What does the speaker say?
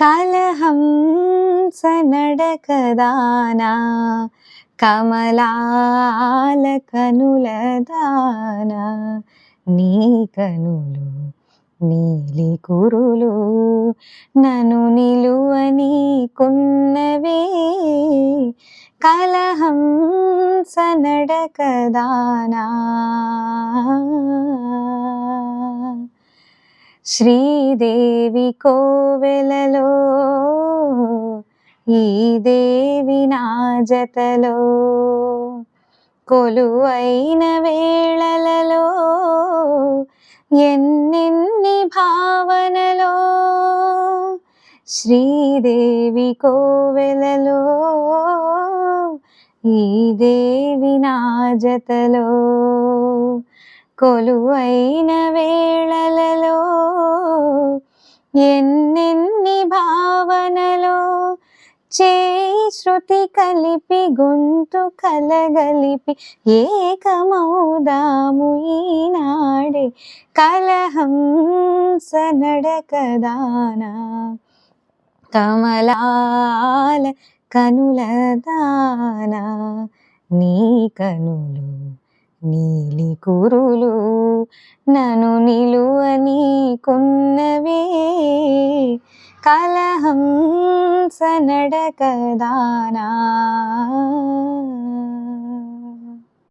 కలహం సనడకదానా? కమలాల కనుల దానా నీ కనులు నీలి కురులు నను నిలువని కొన్నవే కలహం సనడకదానా? శ్రీదేవి కోవెలలో ఈ దేవి నా జతలో. కొలువైన వేళలలో ఎన్నెన్ని భావనలో. శ్రీదేవి కోవెలలో ఈ దేవి నా జతలో. కొలువైన వేళలలో ఎన్నెన్ని భావనలో చేయి శృతి కలిపి గొంతు కలగలిపి ఏకమౌదాము ఈనాడే. స నడకదానా కమలాల కనుల దానా నీ కనులు నీలి కురులు నను నిలువని కొన్నవే. కలహం నడకదానా